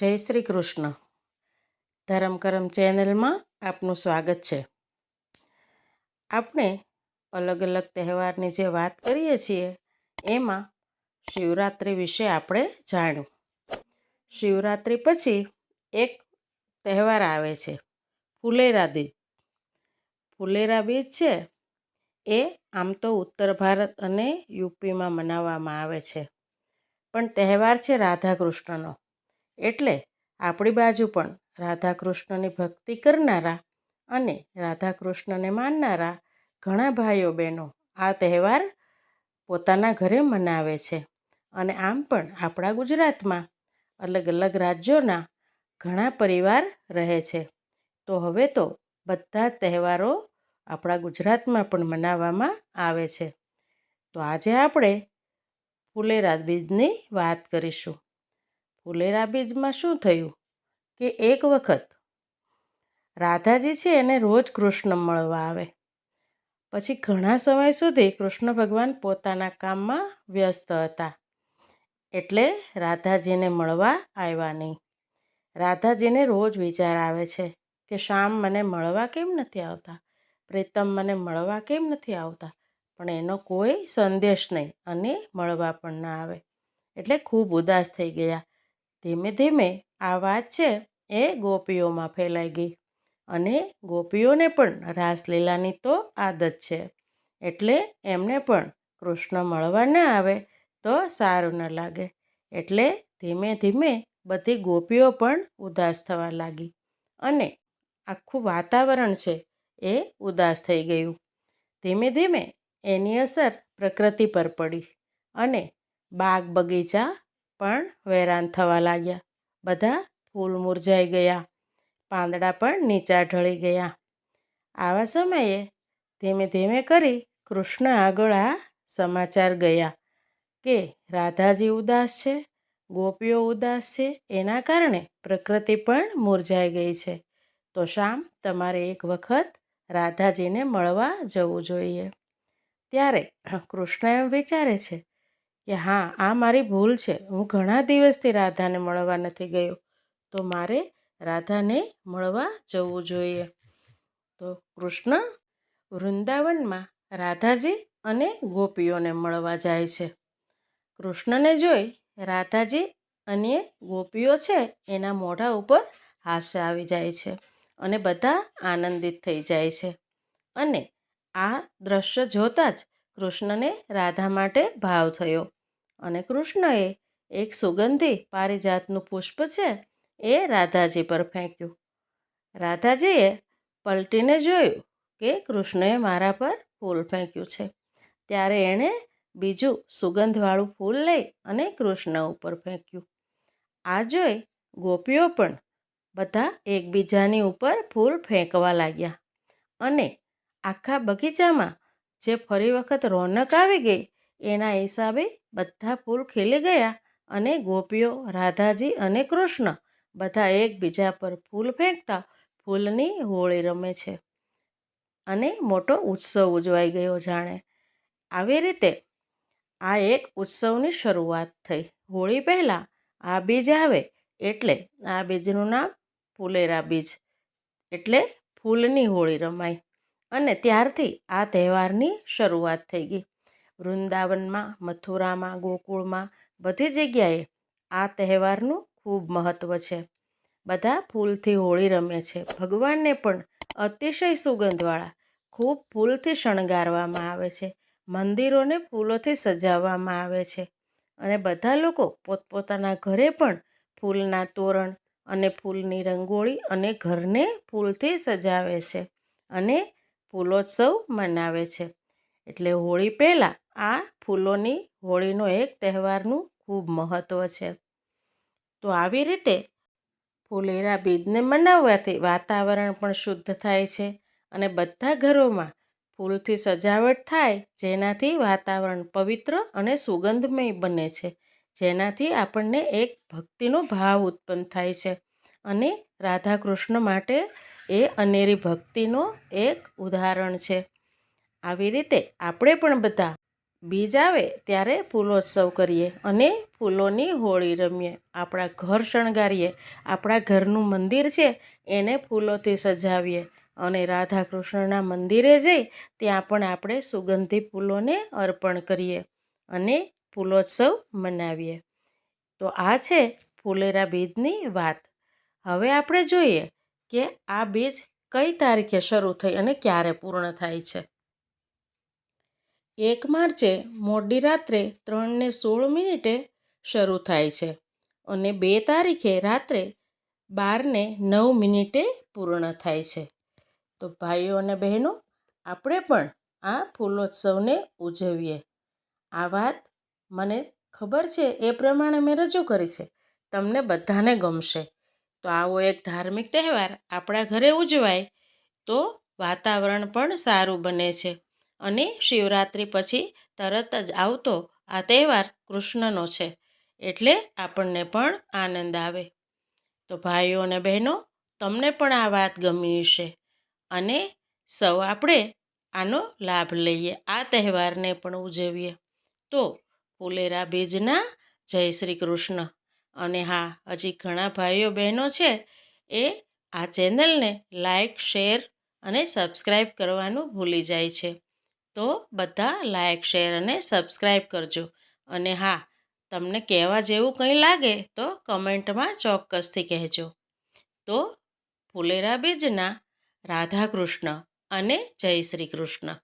જય શ્રી કૃષ્ણ. ધરમ કરમ ચેનલમાં આપનું સ્વાગત છે. આપણે અલગ અલગ તહેવારની જે વાત કરીએ છીએ, એમાં શિવરાત્રિ વિશે આપણે જાણ્યું. શિવરાત્રિ પછી એક તહેવાર આવે છે, ફુલેરા બીજ ફુલેરા બીજ છે, એ આમ તો ઉત્તર ભારત અને યુપીમાં મનાવવામાં આવે છે. પણ તહેવાર છે રાધા કૃષ્ણનો એટલે આપણી બાજુ પણ રાધા કૃષ્ણની ભક્તિ કરનારા અને રાધા કૃષ્ણને માનનારા ઘણા ભાઈઓ બહેનો આ તહેવાર પોતાના ઘરે મનાવે છે. અને આમ પણ આપણા ગુજરાતમાં અલગ અલગ રાજ્યોના ઘણા પરિવાર રહે છે. તો હવે તો બધા તહેવારો આપણા ગુજરાતમાં પણ મનાવવામાં આવે છે. તો આજે આપણે ફુલેરા બીજની વાત કરીશું. ફુલેરા બીજમાં શું થયું? કે એક વખત રાધાજી છે એને રોજ કૃષ્ણ મળવા આવે. પછી ઘણા સમય સુધી કૃષ્ણ ભગવાન પોતાના કામમાં વ્યસ્ત હતા. એટલે રાધાજીને મળવા આવ્યા નહીં. રાધાજીને રોજ વિચાર આવે છે કે શામ મને મળવા કેમ નથી આવતા? પ્રીતમ મને મળવા કેમ નથી આવતા? પણ એનો કોઈ સંદેશ નહીં અને મળવા પણ ના આવે. એટલે ખૂબ ઉદાસ થઈ ગયા. ધીમે ધીમે આ વાત છે એ ગોપીઓમાં ફેલાઈ ગઈ. અને ગોપીઓને પણ રાસલીલાની તો આદત છે. એટલે એમને પણ કૃષ્ણ મળવા ન આવે તો સારું ન લાગે. એટલે ધીમે ધીમે બધી ગોપીઓ પણ ઉદાસ થવા લાગી. અને આખું વાતાવરણ છે એ ઉદાસ થઈ ગયું. ધીમે ધીમે એની અસર પ્રકૃતિ પર પડી. અને બાગ બગીચા પણ વેરાન થવા લાગ્યા. બધા ફૂલ મુરઝાઈ ગયા. પાંદડા પણ નીચા ઢળી ગયા. આવા સમયે ધીમે ધીમે કરી કૃષ્ણ આગળ આ સમાચાર ગયા કે રાધાજી ઉદાસ છે, ગોપીઓ ઉદાસ છે, એના કારણે પ્રકૃતિ પણ મુરઝાઈ ગઈ છે. તો શામ તમારે એક વખત રાધાજીને મળવા જવું જોઈએ. ત્યારે કૃષ્ણ એમ વિચારે છે કે હા, આ મારી ભૂલ છે. હું ઘણા દિવસથી રાધાને મળવા નથી ગયો. તો મારે રાધાને મળવા જવું જોઈએ. તો કૃષ્ણ વૃંદાવનમાં રાધાજી અને ગોપીઓને મળવા જાય છે. કૃષ્ણને જોઈ રાધાજી અને ગોપીઓ છે એના મોઢા ઉપર હાસ્ય આવી જાય છે અને બધા આનંદિત થઈ જાય છે. અને આ દ્રશ્ય જોતાં જ કૃષ્ણને રાધા માટે ભાવ થયો. અને કૃષ્ણએ એક સુગંધી પારિજાતનું પુષ્પ છે એ રાધાજી પર ફેંક્યું. રાધાજીએ પલટીને જોયું કે કૃષ્ણએ મારા પર ફૂલ ફેંક્યું છે. ત્યારે એણે બીજું સુગંધવાળું ફૂલ લઈ અને કૃષ્ણ ઉપર ફેંક્યું. આ જોઈ ગોપીઓ પણ બધા એકબીજાની ઉપર ફૂલ ફેંકવા લાગ્યા અને આખા બગીચામાં જે ફરી વખત રોનક આવી ગઈ એના હિસાબે બધા ફૂલ ખીલી ગયા અને ગોપીઓ, રાધાજી અને કૃષ્ણ બધા એકબીજા પર ફૂલ ફેંકતા ફૂલની હોળી રમે છે અને મોટો ઉત્સવ ઉજવાઈ ગયો જાણે. આવી રીતે આ એક ઉત્સવની શરૂઆત થઈ. હોળી પહેલાં આ બીજ આવે એટલે આ બીજનું નામ ફુલેરા બીજ એટલે ફૂલની હોળી રમાય અને ત્યારથી આ તહેવારની શરૂઆત થઈ ગઈ. વૃંદાવનમાં, મથુરામાં, ગોકુળમાં, બધી જગ્યાએ આ તહેવારનું ખૂબ મહત્ત્વ છે. બધા ફૂલથી હોળી રમે છે. ભગવાનને પણ અતિશય સુગંધવાળા, ખૂબ ફૂલથી શણગારવામાં આવે છે. મંદિરોને ફૂલોથી સજાવવામાં આવે છે અને બધા લોકો પોતપોતાના ઘરે પણ ફૂલના તોરણ અને ફૂલની રંગોળી અને ઘરને ફૂલથી સજાવે છે અને ફૂલોત્સવ મનાવે છે. એટલે હોળી પહેલાં આ ફૂલોની હોળીનો એક તહેવારનું ખૂબ મહત્ત્વ છે. તો આવી રીતે ફૂલેરા બીજને મનાવવાથી વાતાવરણ પણ શુદ્ધ થાય છે અને બધા ઘરોમાં ફૂલથી સજાવટ થાય જેનાથી વાતાવરણ પવિત્ર અને સુગંધમય બને છે, જેનાથી આપણને એક ભક્તિનો ભાવ ઉત્પન્ન થાય છે. અને રાધા કૃષ્ણ માટે એ અનેરી ભક્તિનો એક ઉદાહરણ છે. આવી રીતે આપણે પણ બધા બીજ આવે ત્યારે ફૂલોત્સવ કરીએ અને ફૂલોની હોળી રમીએ. આપણા ઘર શણગારીએ. આપણા ઘરનું મંદિર છે એને ફૂલોથી સજાવીએ અને રાધા કૃષ્ણના મંદિરે જઈ ત્યાં પણ આપણે સુગંધી ફૂલોને અર્પણ કરીએ અને ફૂલોત્સવ મનાવીએ. તો આ છે ફૂલેરા બીજની વાત. હવે આપણે જોઈએ કે આ બીજ કઈ તારીખે શરૂ થઈ અને ક્યારે પૂર્ણ થાય છે. એક માર્ચે મોડી રાત્રે ત્રણને સોળ મિનિટે શરૂ થાય છે અને બે તારીખે રાત્રે બારને નવ મિનિટે પૂર્ણ થાય છે. તો ભાઈઓ અને બહેનો, આપણે પણ આ ફૂલોત્સવને ઉજવીએ. આ વાત મને ખબર છે એ પ્રમાણે મેં રજૂ કરી છે. તમને બધાને ગમશે. તો આવો એક ધાર્મિક તહેવાર આપણા ઘરે ઉજવાય તો વાતાવરણ પણ સારું બને છે. અને શિવરાત્રિ પછી તરત જ આવતો આ તહેવાર કૃષ્ણનો છે, એટલે આપણને પણ આનંદ આવે. તો ભાઈઓ અને બહેનો, તમને પણ આ વાત ગમી હશે અને સૌ આપણે આનો લાભ લઈએ, આ તહેવારને પણ ઉજવીએ. તો ફુલેરા બીજના જય શ્રી કૃષ્ણ. અને હા, હજી ઘણા ભાઈઓ બહેનો છે એ આ ચેનલને લાઈક, શેર અને સબસ્ક્રાઈબ કરવાનું ભૂલી જાય છે. તો બધા લાઇક શેર અને સબસ્ક્રાઈબ કરજો. અને હા, તમને કહેવા જેવું કંઈ લાગે તો કમેન્ટમાં ચોક્કસથી કહેજો. તો ફુલેરા બીજના રાધા કૃષ્ણ અને જય શ્રી કૃષ્ણ.